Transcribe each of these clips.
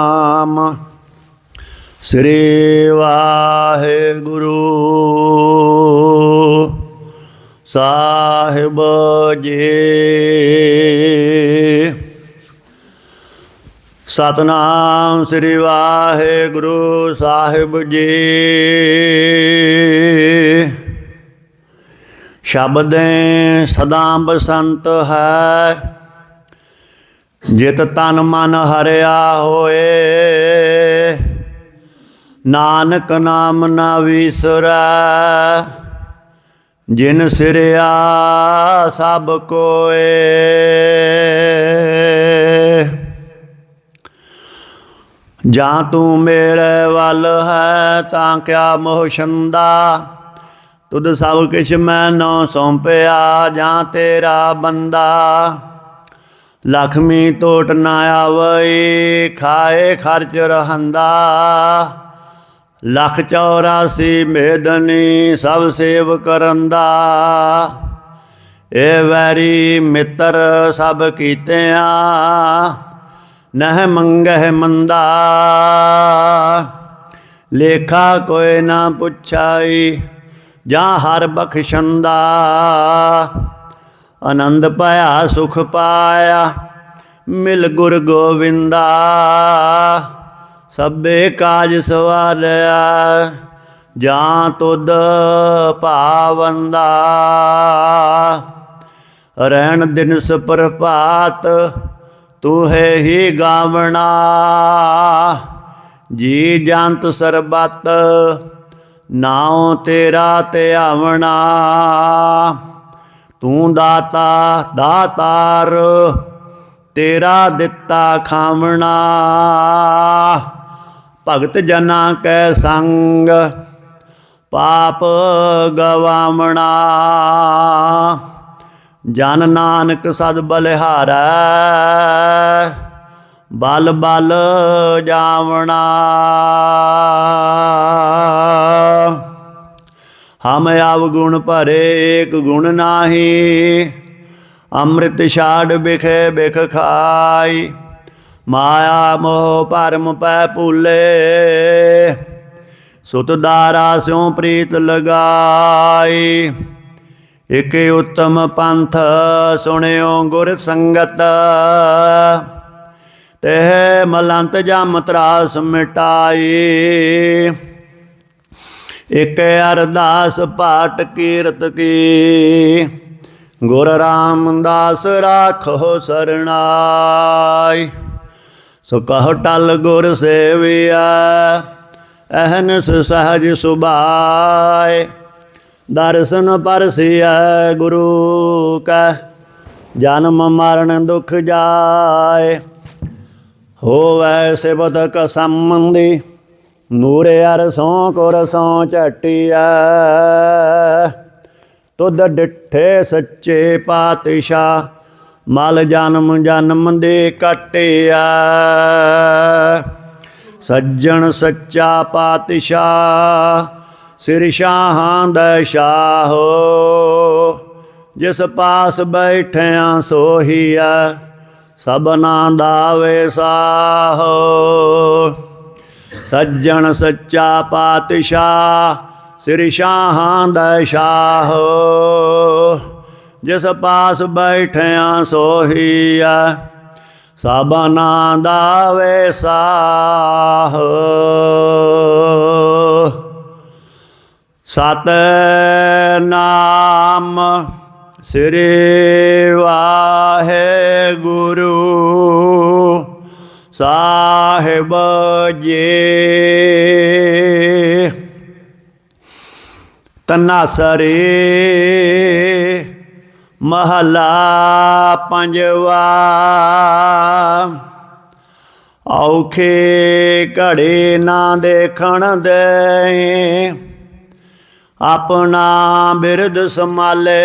ਨਾਮ। ਸ੍ਰੀ ਵਾਹਿਗੁਰੂ। ਸਾਹਿਬ ਜੀ। ਸਤਨਾਮ ਸ੍ਰੀ ਵਾਹਿਗੁਰੂ ਸਾਹਿਬ ਜੀ। ਸ਼ਬਦ ਸਦਾ ਬਸੰਤ ਹੈ। ਜਿਤ ਤਨ ਮਨ ਹਰਿਆ ਹੋਏ। ਨਾਨਕ ਨਾਮ ਨਾ ਵਿਸਰੈ। ਜਿਨ ਸਿਰਿਆ ਸਭ ਕੋਏ। ਜਾਂ ਤੂੰ ਮੇਰੇ ਵੱਲ ਹੈ, ਤਾਂ ਕਿਆ ਮੋਹ ਛੰਦਾ? ਤੁਧ ਸਭ ਕਿਛ ਮੈਨੋ ਸੌਂਪਿਆ, ਜਾਂ ਤੇਰਾ ਬੰਦਾ? ਲਖਮੀ ਟੋਟ ਨਾ ਆਵਈ, ਖਾਏ ਖਰਚ ਰਹੰਦਾ। ਲਖ 84 ਮੇਦਨੀ ਸਭ ਸੇਵ ਕਰੰਦਾ। ਏ ਵੈਰੀ ਮਿੱਤਰ ਸਭ ਕੀਤੇ ਆ ਨਹਿ ਮੰਗਹਿ ਮੰਦਾ। ਲੇਖਾ ਕੋਈ ਨਾ ਪੁੱਛਾਈ, ਜਾਂ ਹਰ ਬਖਸ਼ੰਦਾ। ਆਨੰਦ ਪਾਇਆ, ਸੁਖ ਪਾਇਆ। ਮਿਲ ਗੁਰ ਗੋਵਿੰਦਾ, ਸਭੇ ਕਾਜ ਸਵਾਲਿਆ ਜਾਂ ਤੁਧ ਭਾਵੰਦਾ। ਰਹਿਣ ਦਿਨ ਸੁਪਰਭਾਤ, ਤੂੰ ਹੈ ਹੀ ਗਾਵਣਾ। ਜੀ ਜੰਤ ਸਰਬਤ, ਨਾਉ ਤੇਰਾ ਧਿਆਵਣਾ ਤੂੰ ਦਾਤਾ, ਦਾਤਾਰ, ਤੇਰਾ ਦਿੱਤਾ ਖਾਵਣਾ ਭਗਤ ਜਨਾ ਕੈ ਸੰਗ, ਪਾਪ ਗਵਾਵਣਾ ਜਨ ਨਾਨਕ ਸਦ ਬਲਿਹਾਰੈ, ਬਲ ਬਲ ਜਾਵਣਾ। ਹਮ ਆਵ ਗੁਣ ਭਰੇ ਏਕ ਗੁਣ ਨਾਹੀ, ਅੰਮ੍ਰਿਤ ਛਾੜ ਬਿਖੇ ਬਿਖ ਖਾਈ, ਮਾਇਆ ਮੋਹ ਪਰਮ ਪੈ ਭੂਲੇ। ਸੁਤ ਦਾਰਾ ਸਿਉ ਪ੍ਰੀਤ ਲਗਾਈ, ਇਕ ਉਤਮ ਪੰਥ ਸੁਣਿਓ ਗੁਰ ਸੰਗਤ। ਤੇ ਮਲੰਤ ਜਮ ਤਰਾਸ ਮਿਟਾਈ ਇਕ ਅਰਦਾਸ ਪਾਠ ਕੀਰਤ ਕੀ। ਗੁਰ ਰਾਮਦਾਸ ਰਾਖੋ ਸਰਣਾਈ। ਸੋ ਕਹ ਟਲ ਗੁਰ ਸੇਵਿਆ ਅਹਨਸ ਸਹਜ ਸੁਭਾਏ। ਦਰਸ਼ਨ ਪਰਸਿਆ ਗੁਰੂ ਕੈ, ਜਨਮ ਮਰਨ ਦੁਖ ਜਾਏ। ਹੋਵੈ ਸਿਵਤ ਕ ਸੰਬੰਧੀ ਨੂਰੇ ਅਰ ਸੋ ਕੁਰ ਸੋ ਝਟਿਆ ਤੁਧ ਡਿਠੇ ਸੱਚੇ ਪਾਤਸ਼ਾਹ, ਮਲ ਜਨਮ ਜਨਮ ਦੇ ਕਟਿਆ ਸੱਜਣ ਸੱਚਾ ਪਾਤਸ਼ਾਹ, ਸਿਰ ਸ਼ਾਹਾਂ ਦਾ ਸ਼ਾਹੋ। ਜਿਸ ਪਾਸ ਬੈਠਿਆ ਸੋਹੀਆ ਸਭਨਾ ਦਾ ਵੇ ਵੇਸਾਹੋ ਸੱਜਣ ਸੱਚਾ ਪਾਤਸ਼ਾਹ, ਸ੍ਰੀ ਸ਼ਾਹਾਂ ਦਾ ਸ਼ਾਹੋ। ਜਿਸ ਪਾਸ ਬੈਠਿਆ ਸੋਹੀਆ ਸਭਨਾ ਦਾ ਵੇਸਾਹੋ। ਸਤ ਨਾਮ ਸ੍ਰੀ ਵਾਹਿਗੁਰੂ। ਸਾਹਿਬ ਜੀ। ਤਨਾਸਰੇ ਮਹਲਾ ਪੰਜਵਾ। ਔਖੇ ਘੜੇ ਨਾ ਦੇਖਣ ਦੇ ਆਪਣਾ ਬਿਰਦ ਸੰਭਾਲੇ।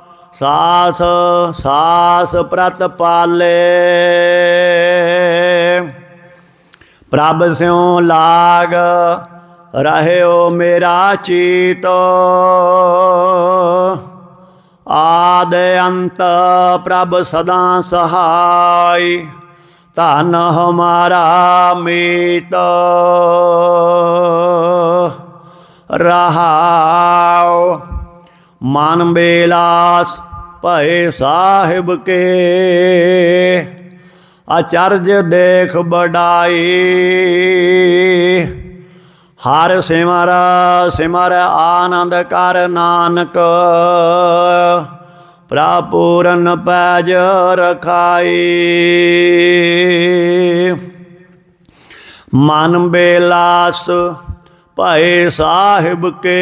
ਸਾਸ ਸਾਸ ਪ੍ਰਤ ਪਾਲੇ। ਪ੍ਰਭ ਸਿਉ ਲਾਗ ਰਹਿਓ ਮੇਰਾ ਚੀਤ। ਆਦ ਅੰਤ ਪ੍ਰਭ ਸਦਾ ਸਹਾਈ, ਧਨ ਹਮਾਰਾ ਮੀਤ। ਰਹਾਉ ਮਨ ਬੇਲਾਸ ਭਏ ਸਾਹਿਬ ਕੇ। ਅਚਰਜ ਦੇਖ ਬੜਾਈ ਹਰ ਸਿਮਰ ਸਿਮਰ ਆਨੰਦ ਕਰ ਨਾਨਕ। ਪ੍ਰਾਪੂਰਨ ਪੈਜ ਰਖਾਈ। ਮਨ ਬੇਲਾਸ ਭਏ ਸਾਹਿਬ ਕੇ।